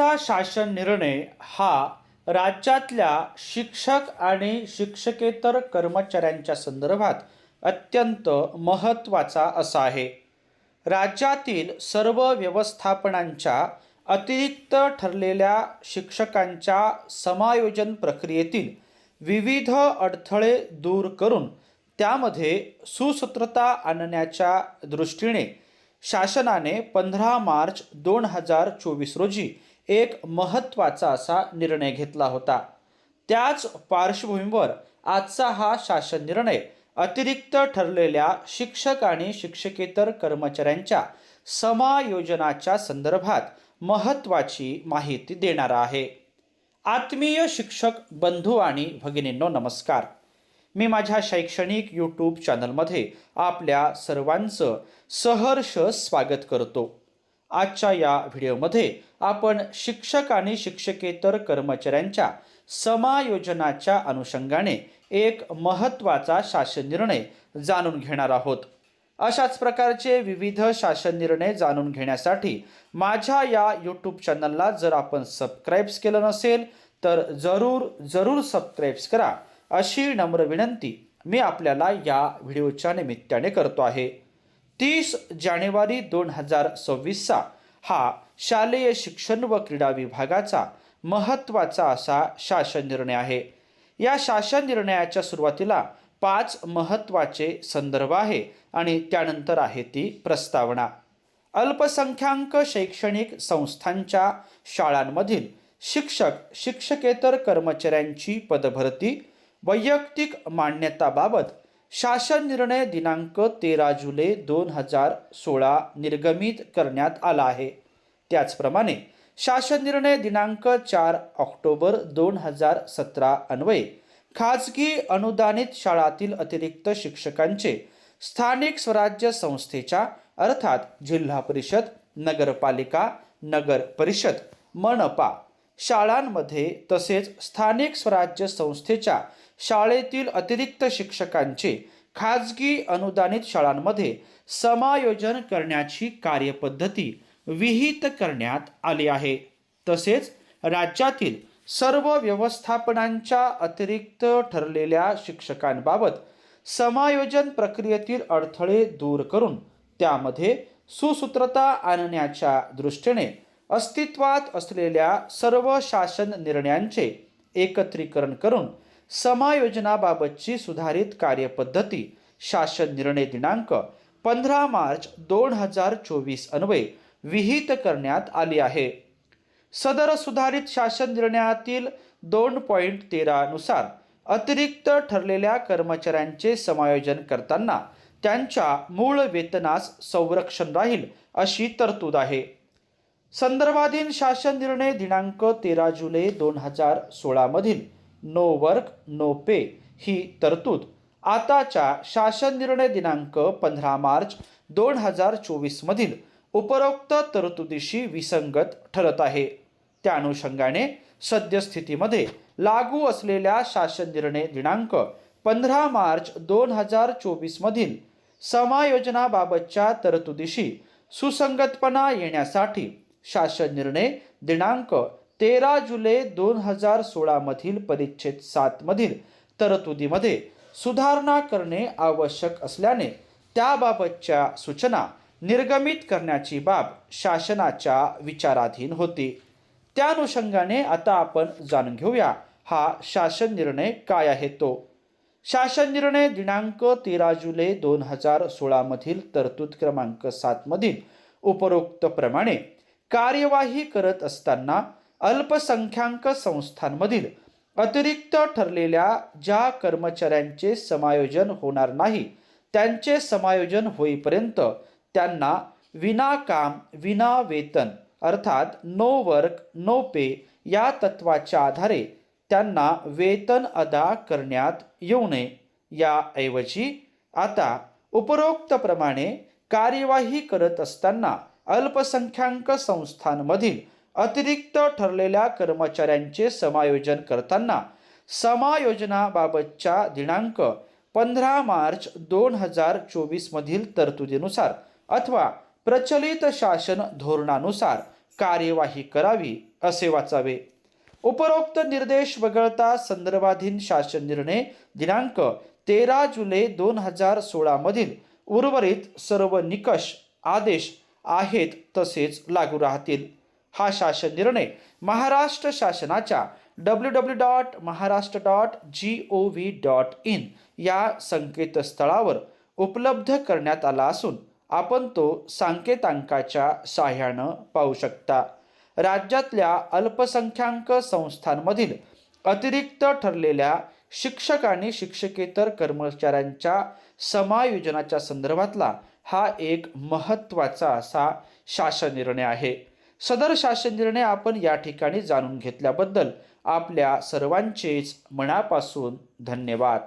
आजचा शासन निर्णय हा राज्यातल्या शिक्षक आणि शिक्षकेतर कर्मचाऱ्यांच्या संदर्भात अत्यंत महत्त्वाचा असा आहे. राज्यातील सर्व व्यवस्थापनांच्या अतिरिक्त ठरलेल्या शिक्षकांच्या समायोजन प्रक्रियेतील विविध अडथळे दूर करून त्यामध्ये सुसूत्रता आणण्याच्या दृष्टीने शासनाने पंधरा मार्च दोन हजार चोवीस रोजी एक महत्त्वाचा असा निर्णय घेतला होता. त्याच पार्श्वभूमीवर आजचा हा शासन निर्णय अतिरिक्त ठरलेल्या शिक्षक आणि शिक्षकेतर कर्मचाऱ्यांच्या समायोजनाच्या संदर्भात महत्त्वाची माहिती देणारा आहे. आत्मीय शिक्षक बंधू आणि भगिनींनो नमस्कार. मी माझ्या शैक्षणिक यूट्यूब चॅनलमध्ये आपल्या सर्वांचं सहर्ष स्वागत करतो. आजच्या या व्हिडिओमध्ये आपण शिक्षक आणि शिक्षकेतर कर्मचाऱ्यांच्या समायोजनाच्या अनुषंगाने एक महत्त्वाचा शासन निर्णय जाणून घेणार आहोत. अशाच प्रकारचे विविध शासन निर्णय जाणून घेण्यासाठी माझ्या या यूट्यूब चॅनलला जर आपण सबस्क्राईब्स केलं नसेल तर जरूर जरूर सबस्क्राईब्स करा. अशी नम्र विनंती मी आपल्याला या व्हिडिओच्या निमित्ताने करतो आहे. तीस जानेवारी दोन हजार सव्वीसचा हा शालेय शिक्षण व क्रीडा विभागाचा महत्त्वाचा असा शासन निर्णय आहे. या शासन निर्णयाच्या सुरुवातीला पाच महत्त्वाचे संदर्भ आहे आणि त्यानंतर आहे ती प्रस्तावना. अल्पसंख्याक शैक्षणिक संस्थांच्या शाळांमधील शिक्षक शिक्षकेतर कर्मचाऱ्यांची पदभरती वैयक्तिक मान्यताबाबत शासन निर्णय दिनांक तेरा जुलै दोन हजार सोळा निर्गमित करण्यात आला आहे. त्याचप्रमाणे शासन निर्णय दिनांक चार ऑक्टोबर दोन हजार सतरा अन्वये खाजगी अनुदानित शाळातील अतिरिक्त शिक्षकांचे स्थानिक स्वराज्य संस्थेच्या अर्थात जिल्हा परिषद नगरपालिका नगर परिषद मनपा शाळांमध्ये तसेच स्थानिक स्वराज्य संस्थेच्या शाळेतील अतिरिक्त शिक्षकांचे खाजगी अनुदानित शाळांमध्ये समायोजन करण्याची कार्यपद्धती विहित करण्यात आली आहे. तसेच राज्यातील सर्व व्यवस्थापनांच्या अतिरिक्त ठरलेल्या शिक्षकांबाबत समायोजन प्रक्रियेतील अडथळे दूर करून त्यामध्ये सुसूत्रता आणण्याच्या दृष्टीने अस्तित्वात असलेल्या सर्व शासन निर्णयांचे एकत्रीकरण करून समायोजनाबाबतची सुधारित कार्यपद्धती शासन निर्णय दिनांक पंधरा मार्च दोन हजार चोवीस अन्वये विहित करण्यात आली आहे. सदर सुधारित शासन निर्णयातील दोन पॉईंट तेरानुसार अतिरिक्त ठरलेल्या कर्मचाऱ्यांचे समायोजन करताना त्यांच्या मूळ वेतनास संरक्षण राहील अशी तरतूद आहे. संदर्भाधीन शासन निर्णय दिनांक तेरा जुलै दोन हजार सोळामधील नो वर्क नो पे ही तरतूद. आताच्या शासन निर्णय दिनांक पंधरा मार्च दोन हजार चोवीसमधील उपरोक्त तरतुदीशी विसंगत ठरत आहे. त्या अनुषंगाने सद्यस्थितीमध्ये लागू असलेल्या शासन निर्णय दिनांक पंधरा मार्च दोन हजार चोवीसमधील समायोजनाबाबतच्या तरतुदीशी सुसंगतपणा येण्यासाठी शासन निर्णय दिनांक तेरा जुलै दोन हजार सोळामधील परिच्छेद सातमधील तरतुदीमध्ये सुधारणा करणे आवश्यक असल्याने त्याबाबतच्या सूचना निर्गमित करण्याची बाब शासनाच्या विचाराधीन होती. त्या अनुषंगाने आता आपण जाणून घेऊया हा शासन निर्णय काय आहे तो. शासन निर्णय दिनांक तेरा जुलै दोन हजार सोळामधील तरतूद क्रमांक सातमधील उपरोक्तप्रमाणे कार्यवाही करत असताना अल्पसंख्याक संस्थांमधील अतिरिक्त ठरलेल्या ज्या कर्मचाऱ्यांचे समायोजन होणार नाही त्यांचे समायोजन होईपर्यंत त्यांना विनाकाम विना वेतन अर्थात नो वर्क नो पे या तत्वाच्या आधारे त्यांना वेतन अदा करण्यात येऊ नये. याऐवजी आता उपरोक्तप्रमाणे कार्यवाही करत असताना अल्पसंख्याक संस्थांमधील अतिरिक्त ठरलेल्या कर्मचाऱ्यांचे समायोजन करताना समायोजनाबाबतच्या दिनांक पंधरा मार्च दोन हजार चोवीसमधील तरतुदीनुसार अथवा प्रचलित शासन धोरणानुसार कार्यवाही करावी असे वाचावे. उपरोक्त निर्देश वगळता संदर्भाधीन शासन निर्णय दिनांक तेरा जुलै दोन हजार सोळामधील उर्वरित सर्व निकष आदेश आहेत तसेच लागू राहतील. हा शासन निर्णय महाराष्ट्र शासनाच्या W W dot Maharashtra dot G O V dot in या संकेतस्थळावर उपलब्ध करण्यात आला असून आपण तो सांकेतांकाच्या साह्यानं पाहू शकता. राज्यातल्या अल्पसंख्याक संस्थांमधील अतिरिक्त ठरलेल्या शिक्षक आणि शिक्षकेतर कर्मचाऱ्यांच्या समायोजनाच्या संदर्भातला हा एक महत्त्वाचा असा शासन निर्णय आहे. सदर शासन निर्णय आपण या ठिकाणी जाणून घेतल्याबद्दल आपल्या सर्वांचेच मनापासून धन्यवाद.